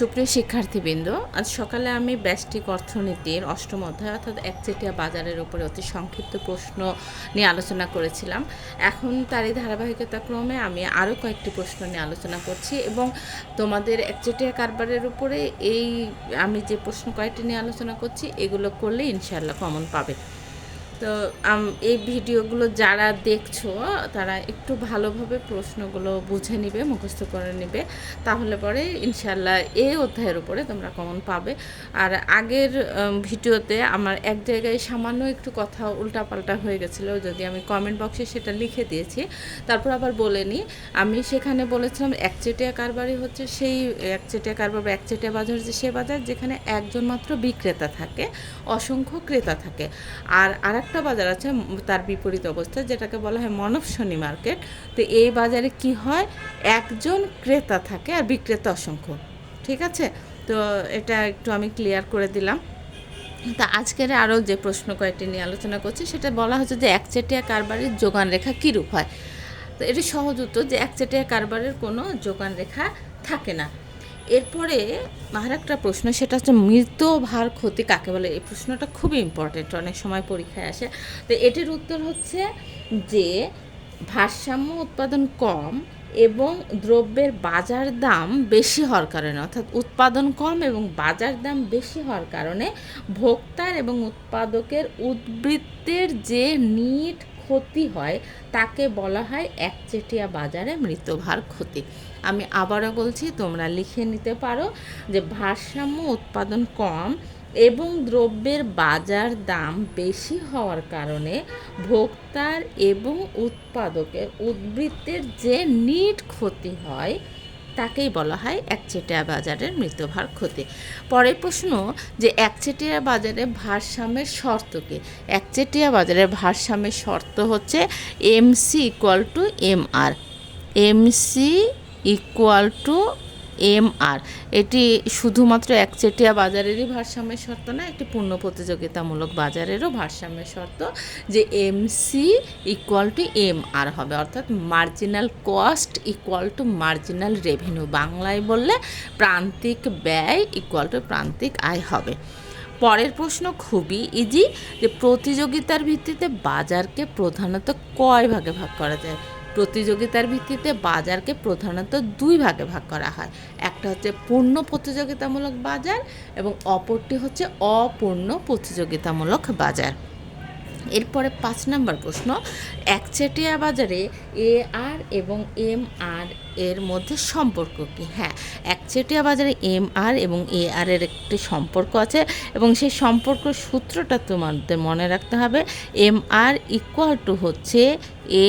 সুপ্রিয় শিক্ষার্থীবৃন্দ, আজ সকালে আমি ব্যষ্টিক অর্থনীতির অষ্টম অধ্যায় অর্থাৎ একচেটিয়া বাজারের উপরে অতি সংক্ষিপ্ত প্রশ্ন নিয়ে আলোচনা করেছিলাম। এখন তারই ধারাবাহিকতা ক্রমে আমি আরও কয়েকটি প্রশ্ন নিয়ে আলোচনা করছি এবং তোমাদের একচেটিয়া কারবারের উপরে এই আমি যে প্রশ্ন কয়েকটি নিয়ে আলোচনা করছি, এগুলো করলে ইনশাল্লাহ কমন পাবে। তো এই ভিডিওগুলো যারা দেখছ, তারা একটু ভালোভাবে প্রশ্নগুলো বুঝে নিবে, মুখস্থ করে নিবে, তাহলে পরে ইনশাল্লাহ এই অধ্যায়ের উপরে তোমরা কমন পাবে। আর আগের ভিডিওতে আমার এক জায়গায় সামান্য একটু কথা উল্টাপাল্টা হয়ে গেছিল, যদি আমি কমেন্ট বক্সে সেটা লিখে দিয়েছি। তারপর আবার বলে নিই আমি সেখানে বলেছিলাম, একচেটিয়া কারবারই হচ্ছে সেই, একচেটিয়া কারবার বা একচেটিয়া বাজার হচ্ছে সে বাজার যেখানে একজন মাত্র বিক্রেতা থাকে, অসংখ্য ক্রেতা থাকে। আর আরেকটা বাজার আছে তার বিপরীত অবস্থা, যেটাকে বলা হয় মনব শনি মার্কেট। তো এই বাজারে কি হয়, একজন ক্রেতা থাকে আর বিক্রেতা অসংখ্য, ঠিক আছে? তো এটা একটু আমি ক্লিয়ার করে দিলাম। তা আজকের আরও যে প্রশ্ন কয়েকটি নিয়ে আলোচনা করছি, সেটা বলা হচ্ছে যে একচেটিয়া কারবারের যোগান রেখা কীরূপ হয়? তো এটি সহজ উত্তর যে একচেটিয়া কারবারের কোনো যোগান রেখা থাকে না। এরপরে আর একটা প্রশ্ন, সেটা হচ্ছে মৃত ভার ক্ষতি কাকে বলে? এই প্রশ্নটা খুবই ইম্পর্টেন্ট অনেক সময় পরীক্ষায় আসে। তো এটির উত্তর হচ্ছে যে, ভারসাম্য উৎপাদন কম এবং দ্রব্যের বাজার দাম বেশি হওয়ার কারণে, অর্থাৎ উৎপাদন কম এবং বাজার দাম বেশি হওয়ার কারণে ভোক্তার এবং উৎপাদকের উদ্বৃত্তের যে নিট ক্ষতি হয়, তাকে বলা হয় একচেটিয়া বাজারে মৃতভার ক্ষতি। আমি আবারও বলছি, তোমরা লিখে নিতে পারো যে ভারসাম্য উৎপাদন কম এবং দ্রব্যের বাজার দাম বেশি হওয়ার কারণে ভোক্তার এবং উৎপাদকের উদ্বৃত্তের যে নিট ক্ষতি হয় তাকেই বলা হয় একচেটিয়া বাজারের মৃতভার ক্ষতি। পরের প্রশ্ন, যে একচেটিয়া বাজারে ভারসাম্যের শর্ত কি? একচেটিয়া বাজারের ভারসাম্যের শর্ত হচ্ছে MC equal to M R MC equal to M R. এটি শুধুমাত্র একচেটিয়া বাজারেরই ভারসাম্যের শর্ত না, একটি পূর্ণ প্রতিযোগিতামূলক বাজারেরও ভারসাম্যের শর্ত যে MC equal to M R হবে। অর্থাৎ marginal cost equal to marginal revenue বাংলায় বললে প্রান্তিক ব্যয় ইকুয়াল টু প্রান্তিক আয় হবে। পরের প্রশ্ন খুবই ইজি যে প্রতিযোগিতার ভিত্তিতে বাজারকে প্রধানত কয় ভাগে ভাগ করা যায়? প্রতিযোগিতার ভিত্তিতে বাজারকে প্রধানত দুই ভাগে ভাগ করা হয়। একটা হচ্ছে পূর্ণ প্রতিযোগিতামূলক বাজার এবং অপরটি হচ্ছে অপূর্ণ প্রতিযোগিতামূলক বাজার। এরপরে পাঁচ নম্বর প্রশ্ন, একচেটিয়া বাজারে এ আর এবং এম আর এর মধ্যে সম্পর্ক কি? হ্যাঁ একচেটিয়া বাজারে এম আর এবং এ আর এর একটি সম্পর্ক আছে এবং সেই সম্পর্ক সূত্রটা তোমাদের মনে রাখতে হবে। এম আর ইকুয়াল টু হচ্ছে A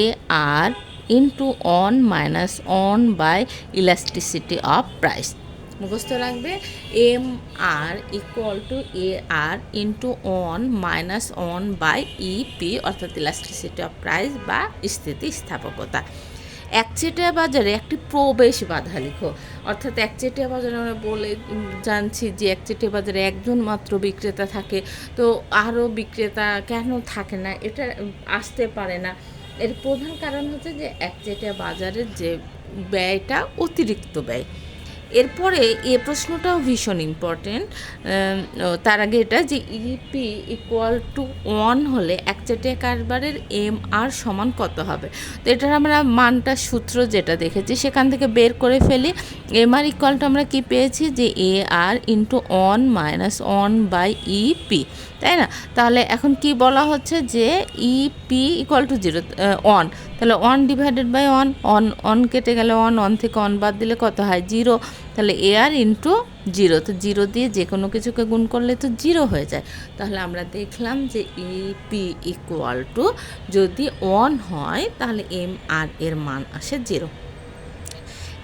R into one minus one by elasticity of price মুখস্থ রাখবে M R equal to A R into one minus one by E অর্থাৎ ইলাস্ট্রিসিটি অফ প্রাইস বা স্থিতিস্থাপকতা একচেটিয়া বাজারে একটি প্রবেশ বাধা লিখো। অর্থাৎ একচেটিয়া বাজারে আমরা বলে জানছি যে একচেটিয়া বাজারে একজন মাত্র বিক্রেতা থাকে, তো আরও বিক্রেতা কেন থাকে না? এটা আসতে পারে না। এর প্রধান কারণ হচ্ছে যে একচেটিয়া বাজারের যে ব্যয়টা অতিরিক্ত ব্যয়। এরপরে এ প্রশ্নটাও ভীষণ ইম্পর্টেন্ট তার আগে এটা যে ইপি ইকুয়াল টু ওয়ান হলে একচেটিয়া কারবারের এম আর সমান কত হবে? তো এটার আমরা মানটা সূত্র যেটা দেখেছি, সেখান থেকে বের করে ফেলি। এম আর ইকুয়াল টু আমরা কি পেয়েছি? যে A R into one minus one by EP তাই না? তাহলে এখন কি বলা হচ্ছে যে EP equal to zero one তাহলে one divided by one one one কেটে গেলে ওয়ান অন থেকে অন বাদ দিলে কত হয়? জিরো তাহলে এ আর ইন্টু জিরো তো জিরো দিয়ে যে কোনো কিছুকে গুণ করলে তো জিরো হয়ে যায়। তাহলে আমরা দেখলাম যে ইপি ইকুয়াল টু যদি ওয়ান হয়, তাহলে এম আর এর মান আসে জিরো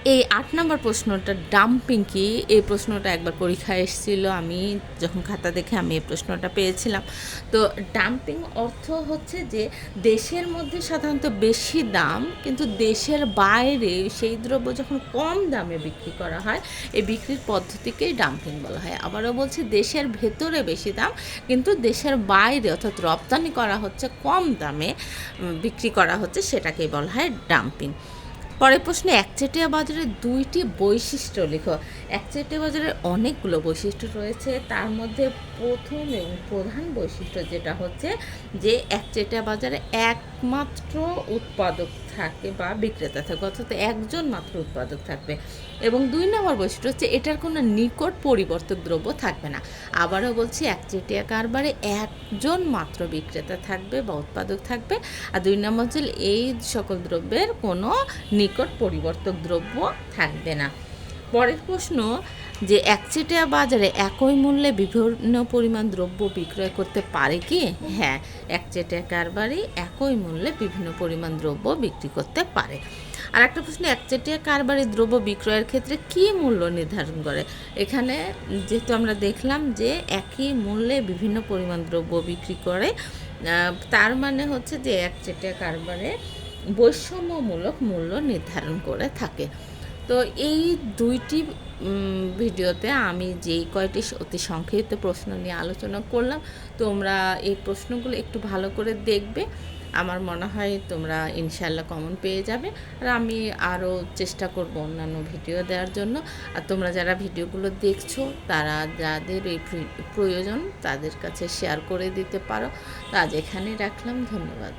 এই আট নম্বর প্রশ্নটা ডাম্পিং কি? এই প্রশ্নটা একবার পরীক্ষায় এসেছিল। আমি যখন খাতা দেখে আমি এই প্রশ্নটা পেয়েছিলাম। তো ডাম্পিং অর্থ হচ্ছে যে দেশের মধ্যে সাধারণত বেশি দাম, কিন্তু দেশের বাইরে সেই দ্রব্য যখন কম দামে বিক্রি করা হয়, এই বিক্রির পদ্ধতিকেই ডাম্পিং বলা হয়। আবারও বলছি, দেশের ভেতরে বেশি দাম, কিন্তু দেশের বাইরে অর্থাৎ রপ্তানি করা হচ্ছে কম দামে বিক্রি করা হচ্ছে সেটাকেই বলা হয় ডাম্পিং পরের প্রশ্নে, একচেটিয়া বাজারের দুইটি বৈশিষ্ট্য লিখো। একচেটিয়া বাজারের অনেকগুলো বৈশিষ্ট্য রয়েছে। তার মধ্যে প্রথম এবং প্রধান বৈশিষ্ট্য যেটা হচ্ছে যে, একচেটিয়া বাজারে একমাত্র উৎপাদক থাকে বা বিক্রেতা থাকবে অর্থাৎ একজন মাত্র উৎপাদক থাকবে। এবং দুই নম্বর বৈশিষ্ট্য হচ্ছে, এটার কোনো নিকট পরিবর্তক দ্রব্য থাকবে না। আবারও বলছি, একচেটিয়া কারবারে একজন মাত্র বিক্রেতা থাকবে বা উৎপাদক থাকবে। আর দুই নম্বর হচ্ছে, এই সকল দ্রব্যের কোনো নিকট পরিবর্তক দ্রব্য থাকবে না। পরের প্রশ্ন যে একচেটিয়া বাজারে একই মূল্যে বিভিন্ন পরিমাণ দ্রব্য বিক্রয় করতে পারে কি? হ্যাঁ একচেটিয়া কারবারই একই মূল্যে বিভিন্ন পরিমাণ দ্রব্য বিক্রি করতে পারে। আর একটা প্রশ্ন একচেটিয়া কারবারি দ্রব্য বিক্রয়ের ক্ষেত্রে কি মূল্য নির্ধারণ করে? এখানে যেহেতু আমরা দেখলাম যে একই মূল্যে বিভিন্ন পরিমাণ দ্রব্য বিক্রি করে তার মানে হচ্ছে যে একচেটিয়া কারবারে বৈষম্যমূলক মূল্য নির্ধারণ করে থাকে। তো এই দুইটি ভিডিওতে আমি যেই কয়টি অতি সংক্ষিপ্ত প্রশ্ন নিয়ে আলোচনা করলাম, তোমরা এই প্রশ্নগুলো একটু ভালো করে দেখবে। আমার মনে হয় তোমরা ইনশাল্লাহ কমন পেয়ে যাবে। আর আমি আরও চেষ্টা করব অন্যান্য ভিডিও দেওয়ার জন্য। আর তোমরা যারা ভিডিওগুলো দেখছ, তারা যাদের এই প্রয়োজন, তাদের কাছে শেয়ার করে দিতে পারো। তো এখানেই রাখলাম। ধন্যবাদ।